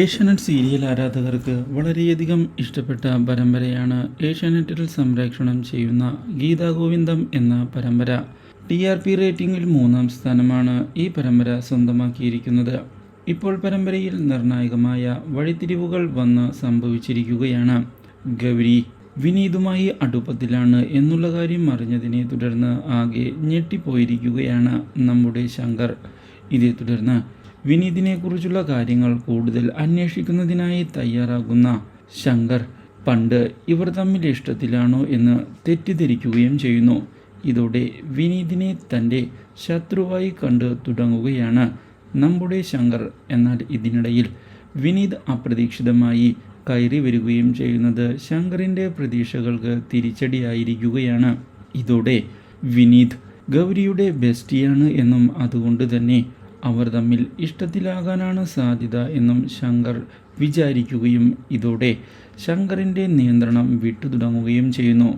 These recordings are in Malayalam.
ഏഷ്യാനെറ്റ് സീരിയൽ ആരാധകർക്ക് വളരെയധികം ഇഷ്ടപ്പെട്ട പരമ്പരയാണ് ഏഷ്യാനെറ്റിൽ സംരക്ഷണം ചെയ്യുന്ന ഗീതാഗോവിന്ദം എന്ന പരമ്പര. ടി ആർ പി റേറ്റിംഗിൽ മൂന്നാം സ്ഥാനമാണ് ഈ പരമ്പര സ്വന്തമാക്കിയിരിക്കുന്നത്. ഇപ്പോൾ പരമ്പരയിൽ നിർണായകമായ വഴിത്തിരിവുകൾ വന്ന് സംഭവിച്ചിരിക്കുകയാണ്. ഗൗരി വിനീതുമായി അടുപ്പത്തിലാണ് എന്നുള്ള കാര്യം അറിഞ്ഞതിനെ തുടർന്ന് ആകെ ഞെട്ടിപ്പോയിരിക്കുകയാണ് നമ്മുടെ ശങ്കർ. ഇതേ തുടർന്ന് വിനീതിനെക്കുറിച്ചുള്ള കാര്യങ്ങൾ കൂടുതൽ അന്വേഷിക്കുന്നതിനായി തയ്യാറാകുന്ന ശങ്കർ പണ്ട് ഇവർ തമ്മിൽ ഇഷ്ടത്തിലാണോ എന്ന് തെറ്റിദ്ധരിക്കുകയും ചെയ്യുന്നു. ഇതോടെ വിനീതിനെ തന്റെ ശത്രുവായി കണ്ടു തുടങ്ങുകയാണ് നമ്മുടെ ശങ്കർ. എന്നാൽ ഇതിനിടയിൽ വിനീത് അപ്രതീക്ഷിതമായി കയറി വരികയും ചെയ്യുന്നത് ശങ്കറിന്റെ പ്രതീക്ഷകൾക്ക് തിരിച്ചടിയായിരിക്കുകയാണ്. ഇതോടെ വിനീത് ഗൗരിയുടെ ബെസ്റ്റിയാണ് എന്നും അതുകൊണ്ട് തന്നെ അവർ തമ്മിൽ ഇഷ്ടത്തിലാകാനാണ് സാധ്യത എന്നും ശങ്കർ വിചാരിക്കുകയും ഇതോടെ ശങ്കറിന്റെ നിയന്ത്രണം വിട്ടുതുടങ്ങുകയും ചെയ്യുന്നു.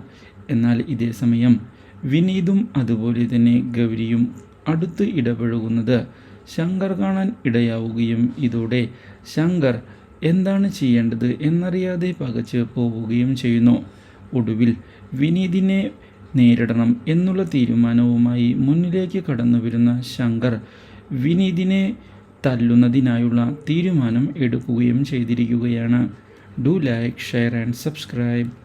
എന്നാൽ ഇതേ സമയം വിനീതും അതുപോലെ തന്നെ ഗൗരിയും അടുത്ത് ഇടപഴകുന്നത് ശങ്കർ കാണാൻ ഇടയാവുകയും ഇതോടെ ശങ്കർ എന്താണ് ചെയ്യേണ്ടത് എന്നറിയാതെ പകച്ച് പോവുകയും ചെയ്യുന്നു. ഒടുവിൽ വിനീതിനെ നേരിടണം എന്നുള്ള തീരുമാനവുമായി മുന്നിലേക്ക് കടന്നു വരുന്ന ശങ്കർ വിനീതിനെ തല്ലുന്നതിനായുള്ള തീരുമാനം എടുക്കുകയും ചെയ്തിരിക്കുകയാണ്. Do like share and subscribe